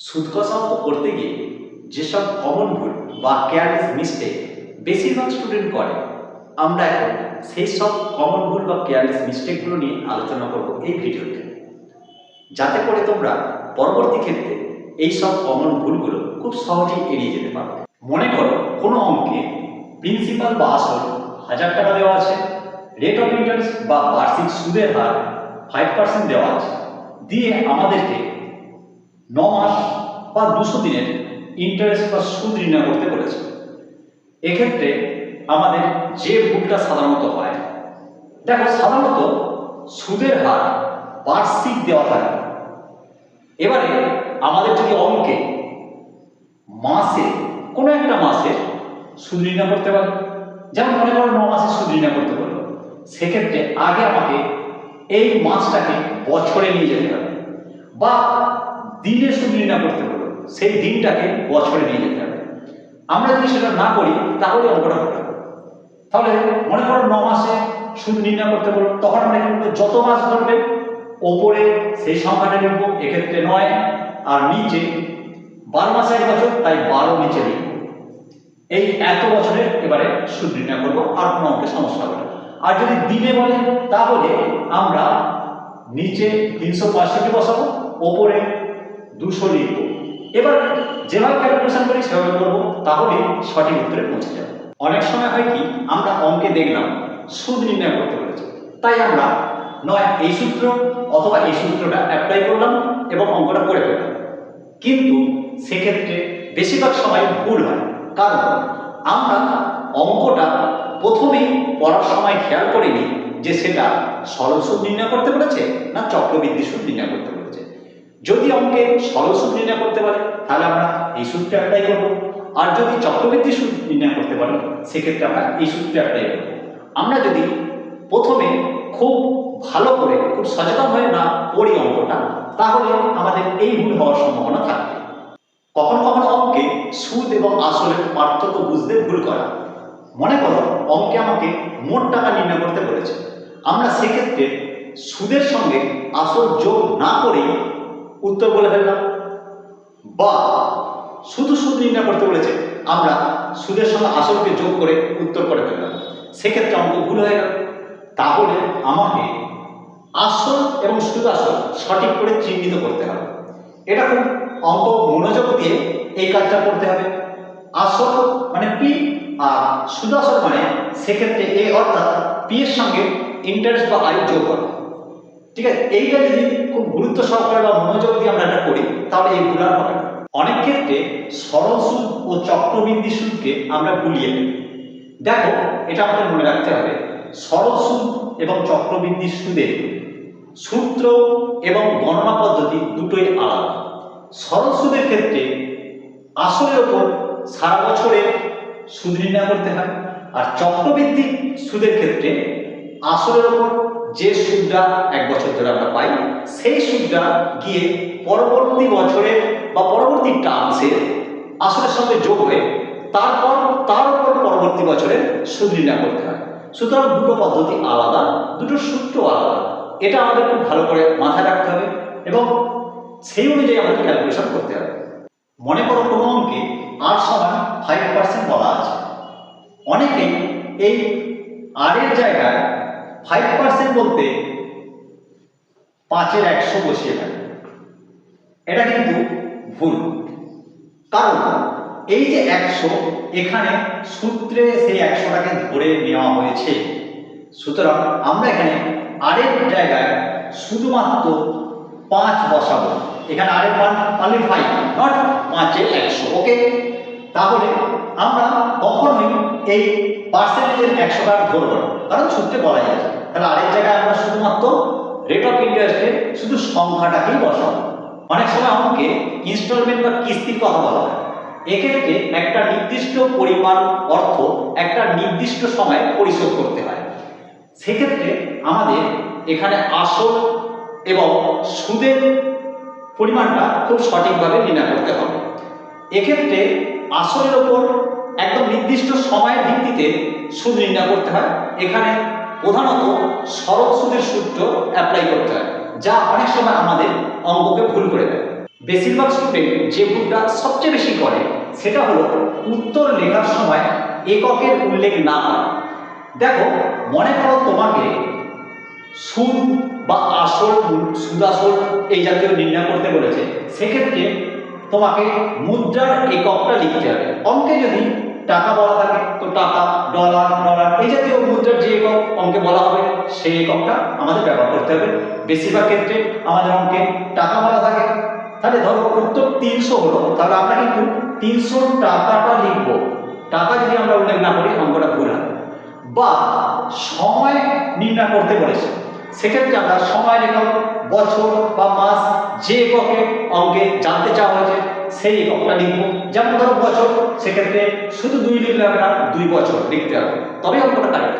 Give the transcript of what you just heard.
সুদ কষাও করতে গিয়ে যেসব কমন ভুল বা কেয়ারলেস মিস্টেক বেশিরভাগ স্টুডেন্ট করে, আমরা এখন সেই সব কমন ভুল বা কেয়ারলেস মিস্টেকগুলো নিয়ে আলোচনা করব এই ভিডিওতে। যাতে করে তোমরা পরবর্তী ক্ষেত্রে এই সব কমন ভুলগুলো খুব সহজেই এড়িয়ে যেতে পারো। মনে করো কোনো অঙ্কে প্রিন্সিপাল বা আসল হাজার টাকা দেওয়া আছে রেট অফ ইন্টারেস্ট বা বার্ষিক সুদের হার ফাইভ পার্সেন্ট দেওয়া আছে। দিয়ে আমাদেরকে ন মাস বা দুশো দিনের ইন্টারেস্ট বা সুদ নির্ণয় করতে বলেছে। এক্ষেত্রে আমাদের যে ভুলটা সাধারণত হয়, দেখো সাধারণত সুদের হার বার্ষিক দেওয়া থাকে এবারে আমাদের যদি অঙ্কে মাসে, কোনো একটা মাসে সুদ নির্ণয় করতে পারি। যেমন মনে করো ন মাসে সুদ নির্ণয় করতে পারব সেক্ষেত্রে আগে আমাকে এই মাসটাকে বছরে নিয়ে যেতে হবে বা দিনে সুদ নির্ণয় করতে পারব সেই দিনটাকে বছরে নিয়ে যেতে হবে। আমরা যদি সেটা না করি, তাহলে অঙ্কটা হবে তাহলে মনে করো ন মাসে সুদ নির্ণয় করতে বলো তখন আমরা কিন্তু যত মাস ধরবে, ওপরে সেই সংখ্যাটা লিখব, এক্ষেত্রে নয়, আর নিচে বারো মাসে এক বছর, তাই বারো নিচে লিখব। এই এত বছরের এবারে সুদ নির্ণয় করব, আর কোনো অঙ্কের সমস্যা হবে আর যদি দিনে বলে, তাহলে আমরা নিচে তিনশো পঁয়ষট্টি বসাবো, ওপরে দুশো লিখব। এবার যেভাবে ক্যালকুলেশন করি, সেভাবে করব তাহলে সঠিক উত্তরে পৌঁছে যাবে। অনেক সময় হয় কি, আমরা অঙ্কে দেখলাম, সুদ নির্ণয় করতে পেরেছি। তাই আমরা নয়, এই সূত্র অথবা এই সূত্রটা অ্যাপ্লাই করলাম এবং অঙ্কটা করে ফেললাম। কিন্তু সেক্ষেত্রে বেশিরভাগ সময় ভুল হয়। কারণ আমরা অঙ্কটা প্রথমেই পড়ার সময় খেয়াল করিনি যে সেটা সরল সুদ নির্ণয় করতে পেরেছে না চক্রবৃদ্ধি সুদ নির্ণয় করতে পেরেছে। যদি অঙ্কে সরল সুদ নির্ণয় করতে পারে, তাহলে আমরা এই সূত্রে অ্যাপ্লাই করব। আর যদি চক্রবৃদ্ধি সুদ নির্ণয় করতে পারি, সেক্ষেত্রে আমরা এই সূত্রে অ্যাপ্লাই করব। আমরা যদি প্রথমে খুব ভালো করে, খুব সচেতন হয়ে না পড়ি অঙ্কটা, তাহলে আমাদের এই ভুল হওয়ার সম্ভাবনা থাকবে। কখনো কখনো অঙ্কে সুদ এবং আসলের পার্থক্য বুঝতে ভুল করা। মনে করো, অঙ্কে আমাকে মোট টাকা নির্ণয় করতে বলেছে। আমরা সেক্ষেত্রে সুদের সঙ্গে আসল যোগ না করেই উত্তর বলে ফেললাম। বা, শুধু সুদ নির্ণয় করতে বলেছে। আমরা সুদের সঙ্গে আসলকে যোগ করে উত্তর করে ফেললাম। সেক্ষেত্রে অঙ্ক ভুল হয়ে গেল। তাহলে আমাকে আসল এবং সুদ আসল সঠিক করে চিহ্নিত করতে হবে। এটা খুব অঙ্ক মনোযোগ দিয়ে এই কাজটা করতে হবে। আসল মানে পি আর সুদ আসল মানে সেক্ষেত্রে এ অর্থাৎ পি এর সঙ্গে ইন্টারেস্ট বা আয় যোগ হবে ঠিক আছে, এইটা যদি খুব গুরুত্ব সহকারে বা মনোযোগ দিয়ে আমরা এটা করি, তাহলে এই ভুল আর হবে না। অনেক ক্ষেত্রে সরল সুদ ও চক্রবৃদ্ধি সুদকে আমরা ভুলিয়ে ফেলি। দেখো, এটা আমাদের মনে রাখতে হবে, সরল সুদ এবং চক্রবৃদ্ধি সুদের সূত্র এবং গণনা পদ্ধতি দুটোই আলাদা। সরল সুদের ক্ষেত্রে আসলের ওপর সারা বছরে সুদ নির্ণয় করতে হয়, আর চক্রবৃদ্ধি সুদের ক্ষেত্রে আসলের ওপর যে সুদটা এক বছর ধরে আমরা পাই, সেই সুদটা গিয়ে পরবর্তী বছরের বা পরবর্তী টার্মসের আসলের সঙ্গে যোগ হয়ে তারপর, তার উপর পরবর্তী বছরের সুদ নির্ণয় করতে হয়। সুতরাং দুটো পদ্ধতি আলাদা, দুটো সূত্র আলাদা। এটা আমাদের খুব ভালো করে মাথায় রাখতে হবে এবং সেই অনুযায়ী আমাদের ক্যালকুলেশন করতে হবে। মনে করো কোনো অঙ্কে আর সমান ফাইভ পার্সেন্ট বলা আছে। অনেকেই এই আর এর জায়গায় ফাইভ পার্সেন্ট বলতে পাঁচের একশো বসিয়ে ফেলে এটা কিন্তু ভুল। কারণ এই যে একশো, এখানে সূত্রে সেই একশোটাকে ধরে নেওয়া হয়েছে। সুতরাং আমরা এখানে আরেক জায়গায় শুধুমাত্র পাঁচ বসাবো। এখানে আরেক মান অনলি ফাইভ নট পাঁচে একশো। ওকে তাহলে আমরা কখনোই এই পার্সেন্টেজের একশোটা ধরবো না। কারণ সূত্রে বলাই আছে। তাহলে আরেক জায়গায় আমরা শুধুমাত্র রেট অফ ইন্টারেস্টের শুধু সংখ্যাটাকেই বসাবো। অনেক সময় আমাকে ইনস্টলমেন্ট বা কিস্তির কথা বলা হয়। এক্ষেত্রে একটা নির্দিষ্ট পরিমাণ অর্থ একটা নির্দিষ্ট সময়ে পরিশোধ করতে হয়। সেক্ষেত্রে আমাদের এখানে আসল এবং সুদের পরিমাণটা খুব সঠিকভাবে নির্ণয় করতে হবে। এক্ষেত্রে আসলের ওপর একদম নির্দিষ্ট সময়ের ভিত্তিতে সুদ নির্ণয় করতে হয়। এখানে প্রধানত সরল সুদের সূত্র অ্যাপ্লাই করতে হয়, যা অনেক সময় আমাদের অঙ্ককে ভুল করে দেয়। বেশিরভাগ স্টুডেন্ট যে ভুলটা সবচেয়ে বেশি করে, সেটা হলো উত্তর লেখার সময় এককের উল্লেখ না করা। দেখো, মনে করো তোমাকে সুদ বা আসল সুদ আসল এই জাতীয় নির্ণয় করতে বলেছে। সেক্ষেত্রে তোমাকে মুদ্রার এককটা লিখতে হবে। অঙ্কে যদি টাকা বলা থাকে, তো টাকা, ডলার ডলার এই জাতীয় মুদ্রার যে একক অঙ্কে বলা হবে, সেই এককটা আমাদের ব্যবহার করতে হবে। বেশিরভাগ ক্ষেত্রে আমাদের অঙ্কে টাকা বলা থাকে। তাহলে ধরো উত্তর তিনশো হলো, তাহলে আমরা কিন্তু তিনশো টাকাটা লিখব। টাকা যদি আমরা উল্লেখ না করি, অঙ্কটা ভুল হবে বা সময় নির্ণয় করতে বলেছে। সেক্ষেত্রে আমরা সময় একক বছর বা মাস যে এককে অঙ্কে জানতে চাওয়া হয়েছে, সেই এককটা লিখব। যেমন ধরো বছর, সেক্ষেত্রে শুধু দুই লিখলে আমরা দুই বছর লিখতে হবে। তবে অঙ্কটা কারেক্ট